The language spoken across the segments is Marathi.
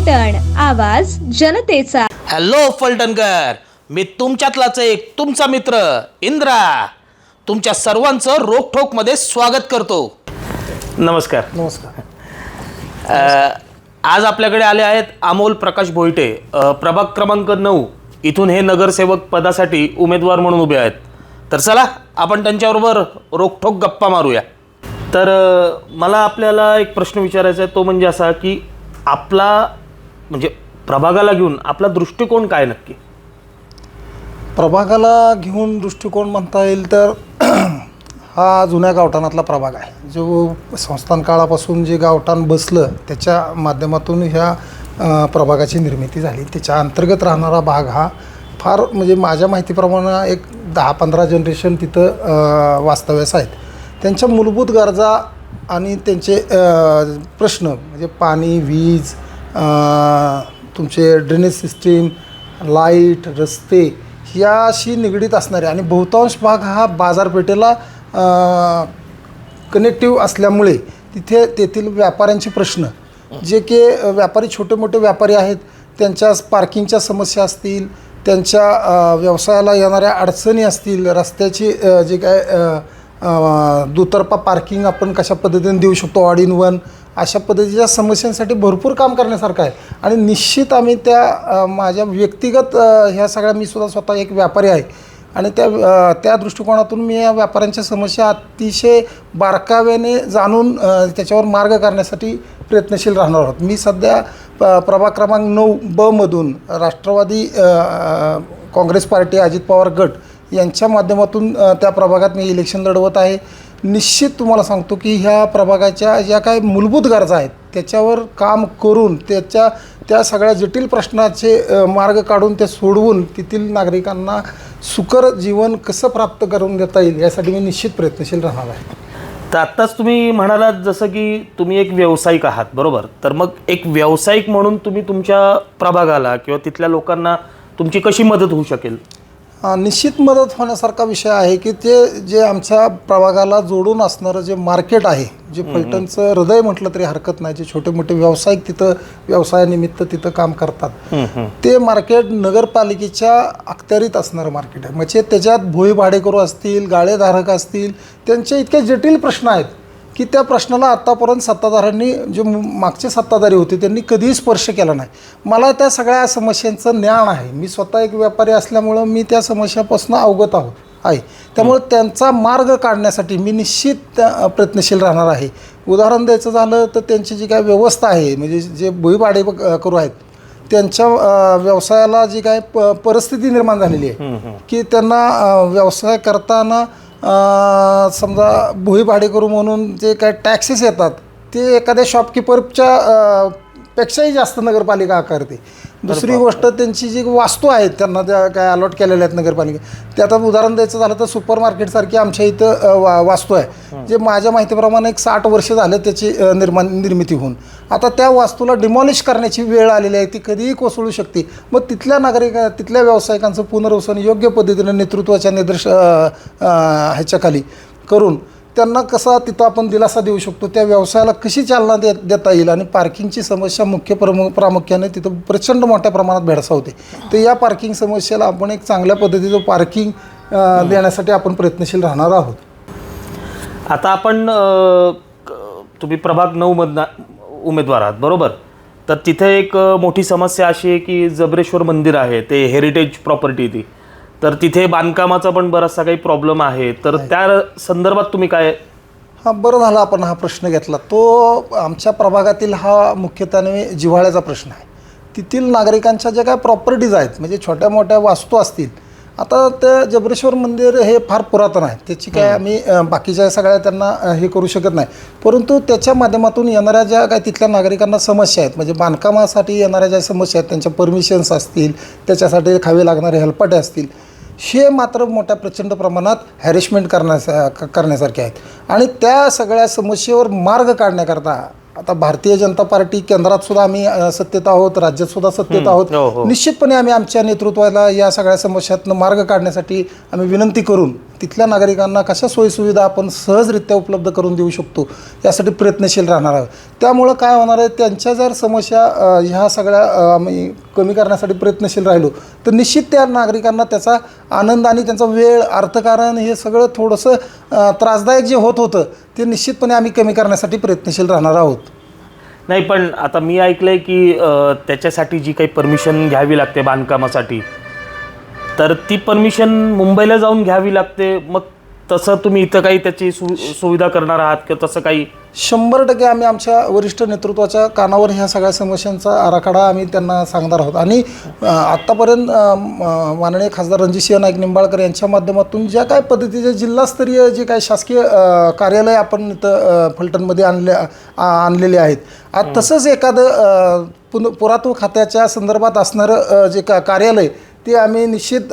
फलटण आवाज जनतेचा. हॅलो फलटणकर. मी तुमच्यातलाच एक तुमचा मित्र इंद्रा. तुमच्या सर्वांचं रोखोकमध्ये स्वागत करतो. नमस्कार. नमस्कार. अ, आज आपल्याकडे आले आहेत अमोल प्रकाश भोईटे अ, प्रभाग क्रमांक नऊ इथून हे नगरसेवक पदासाठी उमेदवार म्हणून उभे आहेत. तर चला आपण त्यांच्याबरोबर रोखोक गप्पा मारूया. तर अ, मला आपल्याला एक प्रश्न विचारायचा आहे. तो म्हणजे असा की आपला म्हणजे प्रभागाला घेऊन आपला दृष्टिकोन काय नक्की? प्रभागाला घेऊन दृष्टिकोन म्हणता येईल तर हा जुन्या गावठाणातला प्रभाग आहे. जो संस्थान काळापासून जे गावठाण बसलं त्याच्या माध्यमातून ह्या प्रभागाची निर्मिती झाली. त्याच्या अंतर्गत राहणारा भाग हा फार म्हणजे माझ्या माहितीप्रमाणे एक दहा पंधरा जनरेशन तिथं वास्तव्यास आहेत. त्यांच्या मूलभूत गरजा आणि त्यांचे प्रश्न म्हणजे पाणी वीज तुमचे ड्रेनेज सिस्टीम लाइट रस्ते याशी निगडीत असणारे आणि बहुतांश भाग हा बाजारपेठेला कनेक्टिव्ह असल्यामुळे तिथे तेथील व्यापाऱ्यांचे प्रश्न जे की व्यापारी छोटे मोठे व्यापारी आहेत त्यांच्या पार्किंगच्या समस्या असतील त्यांच्या व्यवसायाला येणाऱ्या अडचणी असतील रस्त्याची जे काय दुतर्फा पार्किंग आपण कशा पद्धतीने देऊ शकतो ऑड इन वन अशा पद्धतीच्या समस्यांसाठी भरपूर काम करण्यासारखं आहे. आणि निश्चित आम्ही त्या माझ्या व्यक्तिगत ह्या सगळ्या मी सुद्धा स्वतः एक व्यापारी आहे. आणि त्या त्या दृष्टिकोनातून मी या व्यापाऱ्यांच्या समस्या अतिशय बारकाव्याने जाणून त्याच्यावर मार्ग करण्यासाठी प्रयत्नशील राहणार आहोत. मी सध्या प प्रभाग क्रमांक नऊ बमधून राष्ट्रवादी काँग्रेस पार्टी अजित पवार गट यांच्या माध्यमातून त्या प्रभागात मी इलेक्शन लढवत आहे. निश्चित तुम्हाला सांगतो की ह्या प्रभागाच्या ज्या काही मूलभूत गरजा आहेत त्याच्यावर काम करून त्याच्या त्या सगळ्या जटिल प्रश्नाचे मार्ग काढून ते सोडवून तेथील नागरिकांना सुकर जीवन कसं प्राप्त करून देता येईल यासाठी मी निश्चित प्रयत्नशील राहणार आहे. तर आत्ताच तुम्ही म्हणालात जसं की तुम्ही एक व्यावसायिक आहात बरोबर? तर मग एक व्यावसायिक म्हणून तुम्ही तुमच्या प्रभागाला किंवा तिथल्या लोकांना तुमची कशी मदत होऊ शकेल? निश्चित मदत होण्यासारखा विषय आहे की ते जे आमच्या प्रभागाला जोडून असणारं जे मार्केट आहे जे फलटणचं हृदय म्हटलं तरी हरकत नाही. जे छोटे मोठे व्यावसायिक तिथं व्यवसायानिमित्त तिथं काम करतात. ते मार्केट नगरपालिकेच्या अखत्यारीत असणारं मार्केट आहे. म्हणजे त्याच्यात भोई भाडेकरू असतील गाळेधारक असतील त्यांचे इतके जटिल प्रश्न आहेत. की त्या प्रश्नाला आत्तापर्यंत सत्ताधाऱ्यांनी जे मागचे सत्ताधारी होते त्यांनी कधीही स्पर्श केला नाही. मला त्या सगळ्या समस्यांचं ज्ञान आहे. मी स्वतः एक व्यापारी असल्यामुळं मी त्या समस्यापासून अवगत आहोत आहे. त्यामुळे त्यांचा मार्ग काढण्यासाठी मी निश्चित प्रयत्नशील राहणार आहे. उदाहरण द्यायचं झालं तर त्यांची जी काय व्यवस्था आहे म्हणजे जे भुईभाडे करू आहेत त्यांच्या व्यवसायाला जी काय प परिस्थिती निर्माण झालेली आहे की त्यांना व्यवसाय करताना समजा भुई भाडेकरू म्हणून जे काय टॅक्सेस येतात ते एखाद्या शॉपकीपरच्या पेक्षाही जास्त नगरपालिका आकारते. दुसरी गोष्ट त्यांची जी वास्तू आहेत त्यांना त्या काय अलॉट केलेल्या आहेत नगरपालिका ते आता उदाहरण द्यायचं झालं तर सुपर मार्केटसारखी आमच्या इथं वा वास्तू आहे. जे माझ्या माहितीप्रमाणे एक साठ वर्ष झालं त्याची निर्माण निर्मिती होऊन. आता त्या वास्तूला डिमॉलिश करण्याची वेळ आलेली आहे ती कधीही कोसळू शकते. मग तिथल्या नागरिक तिथल्या व्यावसायिकांचं पुनर्वसन योग्य पद्धतीनं नेतृत्वाच्या अ, ह्याच्याखाली करून त्यांना कसा तिथं आपण दिलासा देऊ शकतो? त्या व्यवसायाला कशी चालना दे देता येईल? आणि पार्किंगची समस्या मुख्य प्रमु प्रामुख्याने तिथं प्रचंड मोठ्या प्रमाणात भेडसावते तर या पार्किंग समस्येला आपण एक चांगल्या पद्धतीचं पार्किंग देण्यासाठी आपण प्रयत्नशील राहणार आहोत. आता आपण तुम्ही प्रभाग नऊमधनं उमेदवार आहात बरोबर? तर तिथे एक मोठी समस्या अशी आहे की जबरेश्वर मंदिर आहे ते हेरिटेज प्रॉपर्टी ती. तर तिथे बांधकामाचा पण बराचसा काही प्रॉब्लेम आहे. तर त्या संदर्भात तुम्ही काय? हां बरं झालं आपण हा प्रश्न घेतला. तो आमच्या प्रभागातील हा मुख्यत्वाने जिव्हाळ्याचा प्रश्न आहे. तेथील नागरिकांच्या ज्या काय प्रॉपर्टीज आहेत म्हणजे छोट्या मोठ्या वास्तू असतील आता ते जबरेश्वर मंदिर हे फार पुरातन आहे. त्याची काय आम्ही बाकीच्या सगळ्या त्यांना हे करू शकत नाही. परंतु त्याच्या माध्यमातून येणाऱ्या ज्या काय तिथल्या नागरिकांना समस्या आहेत म्हणजे बांधकामासाठी येणाऱ्या ज्या समस्या आहेत त्यांच्या परमिशन्स असतील त्याच्यासाठी खावे लागणारे हेल्पाटे असतील हे मात्र मोठ्या प्रचंड प्रमाणात हॅरेसमेंट करण्यासा करण्यासारखे आहेत. आणि त्या सगळ्या समस्येवर मार्ग काढण्याकरता आता भारतीय जनता पार्टी केंद्रात सुद्धा आम्ही सत्तेत आहोत राज्यात सुद्धा सत्तेत हो, आहोत. हो. निश्चितपणे आम्ही आमच्या नेतृत्वाला या सगळ्या समस्यातनं मार्ग काढण्यासाठी आम्ही विनंती करून तिथल्या नागरिकांना कशा सोयीसुविधा आपण सहजरित्या उपलब्ध करून देऊ शकतो यासाठी प्रयत्नशील राहणार आहोत. त्यामुळं काय होणार आहे त्यांच्या जर समस्या ह्या सगळ्या आम्ही कमी करण्यासाठी प्रयत्नशील राहिलो तर निश्चित त्या नागरिकांना त्याचा आनंद आणि त्यांचा वेळ अर्थकारण हे सगळं थोडंसं त्रासदायक जे होत होतं ते निश्चितपणे आम्ही कमी करण्यासाठी प्रयत्नशील राहणार आहोत. नाही पण आता मी ऐकलं आहे की त्याच्यासाठी जी काही परमिशन घ्यावी लागते बांधकामासाठी तर ती परमिशन मुंबईला जाऊन घ्यावी लागते. मग तसं तुम्ही इथं काही त्याची सु सुविधा करणार आहात किंवा तसं काही? शंभर टक्के आम्ही आमच्या वरिष्ठ नेतृत्वाच्या कानावर ह्या सगळ्या समस्यांचा आराखडा आम्ही त्यांना सांगणार आहोत. आणि आत्तापर्यंत माननीय खासदार रणजितसिंह नाईक निंबाळकर यांच्या माध्यमातून ज्या काय पद्धतीचे जिल्हास्तरीय जे काय शासकीय कार्यालय आपण इथं फलटणमध्ये आणले आ- आणलेले आहेत. आज तसंच एखादं पुन पुरातत्व खात्याच्या संदर्भात असणारं जे का कार्यालय ते आम्ही निश्चित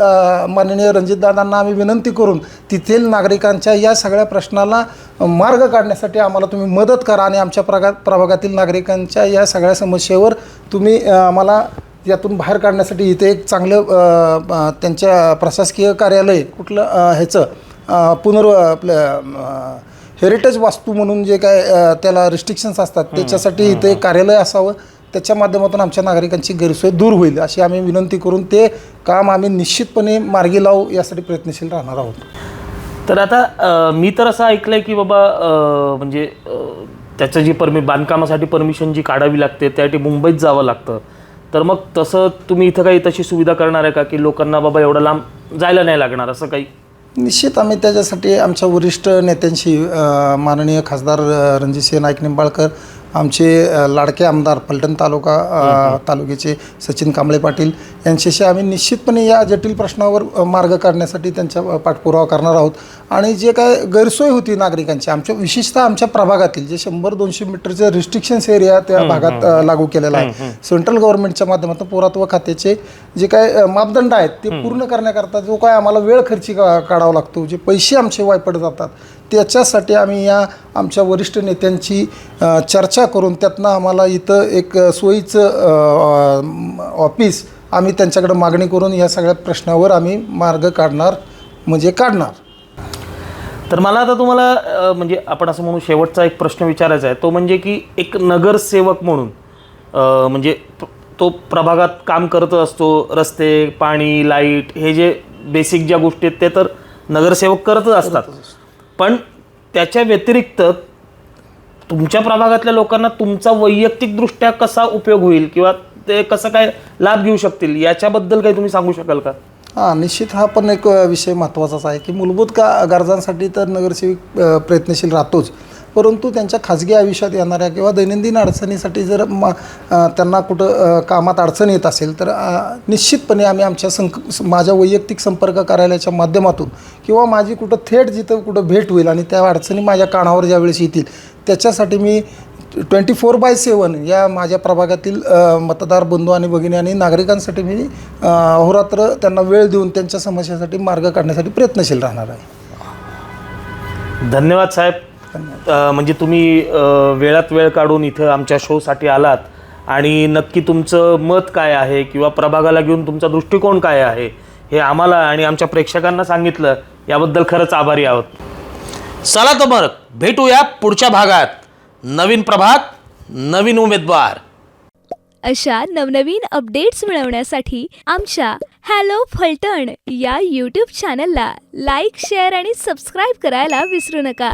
माननीय रणजितदादांना आम्ही विनंती करून तेथील नागरिकांच्या या सगळ्या प्रश्नाला मार्ग काढण्यासाठी आम्हाला तुम्ही मदत करा आणि आमच्या प्रगा प्रभागातील नागरिकांच्या या सगळ्या समस्येवर तुम्ही आम्हाला यातून बाहेर काढण्यासाठी इथे एक चांगलं त्यांच्या प्रशासकीय कार्यालय कुठलं ह्याचं पुनर्व आपलं हेरिटेज वास्तू म्हणून जे काय त्याला रिस्ट्रिक्शन्स असतात त्याच्यासाठी इथे एक कार्यालय असावं. त्याच्या माध्यमातून आमच्या नागरिकांची गैरसोय दूर होईल अशी आम्ही विनंती करून ते काम आम्ही निश्चितपणे मार्गी लावू यासाठी प्रयत्नशील राहणार आहोत. तर आता मी तर असं ऐकलंय की बाबा म्हणजे त्याचं जी परमि बांधकामासाठी परमिशन जी काढावी लागते त्यासाठी मुंबईत जावं लागतं. तर मग तसं तुम्ही इथं काही तशी सुविधा करणार आहे का की लोकांना बाबा एवढं लांब जायला नाही लागणार असं काही? निश्चित आम्ही त्याच्यासाठी आमच्या वरिष्ठ नेत्यांशी माननीय खासदार रणजितसिंह नाईक निंबाळकर आमचे लाडके आमदार फलटण तालुका तालुक्याचे सचिन कांबळे पाटील यांच्याशी आम्ही निश्चितपणे या जटिल प्रश्नावर मार्ग काढण्यासाठी त्यांचा अ, पाठपुरावा करणार आहोत. आणि जे काय गैरसोय होती नागरिकांची आमच्या विशेषतः आमच्या प्रभागातील जे शंभर दोनशे मीटरचे रिस्ट्रिक्शन्स एरिया त्या भागात लागू केलेला आहे. सेंट्रल गव्हर्नमेंटच्या माध्यमातून पुरातत्व खात्याचे जे काय मापदंड आहेत ते पूर्ण करण्याकरता जो काय आम्हाला वेळ खर्ची काढावा लागतो जे पैसे आमचे वायपट जातात त्याच्यासाठी आम्ही या आमच्या वरिष्ठ नेत्यांची चर्चा करून त्यातनं आम्हाला इथं एक सोयीचं ऑफिस आम्ही त्यांच्याकडे मागणी करून या सगळ्या प्रश्नावर आम्ही मार्ग काढणार म्हणजे काढणार. तर मला आता तुम्हाला म्हणजे आपण असं म्हणू शेवटचा एक प्रश्न विचारायचा आहे. तो म्हणजे की एक नगरसेवक म्हणून म्हणजे तो प्रभागात काम करत असतो रस्ते पाणी लाइट हे जे बेसिक ज्या गोष्टी आहेत ते तर नगरसेवक करतच असतात. पण त्याच्या व्यतिरिक्त तुमच्या प्रभागातल्या लोकांना तुमचा वैयक्तिकदृष्ट्या कसा उपयोग होईल किंवा ते कसं काय लाभ घेऊ शकतील याच्याबद्दल काही तुम्ही सांगू शकाल का? हां निश्चित हा पण एक विषय महत्त्वाचाच आहे की मूलभूत का गरजांसाठी तर नगरसेवक प्रयत्नशील राहतोच. परंतु त्यांच्या खाजगी आयुष्यात येणाऱ्या किंवा दैनंदिन अडचणीसाठी जर म त्यांना कुठं कामात अडचण येत असेल तर निश्चितपणे आम्ही आमच्या संक माझ्या वैयक्तिक संपर्क कार्यालयाच्या माध्यमातून किंवा माझी कुठं थेट जिथं कुठं भेट होईल आणि त्या अडचणी माझ्या कानावर ज्यावेळेस येतील त्याच्यासाठी मी ट्वेंटी फोर बाय सेवन या माझ्या प्रभागातील मतदार बंधू आणि भगिनी आणि नागरिकांसाठी मी अहोरात्र त्यांना वेळ देऊन त्यांच्या समस्यासाठी मार्ग काढण्यासाठी प्रयत्नशील राहणार आहे. धन्यवाद साहेब. म्हणजे तुम्ही वेळात वेळ काढून इथं आमच्या शोसाठी आलात आणि नक्की तुमचं मत काय आहे किंवा प्रभागाला घेऊन तुमचा दृष्टिकोन काय आहे हे आम्हाला आणि आमच्या प्रेक्षकांना सांगितलं याबद्दल खरंच आभारी आहोत. चला तर मग भेटूया पुढच्या भागात. नवीन प्रभाग नवीन उमेदवार. अशा नवनवीन अपडेट्स मिळवण्यासाठी आमच्या हॅलो फलटण या यूट्यूब चॅनलला लाईक शेअर आणि सबस्क्राईब करायला विसरू नका.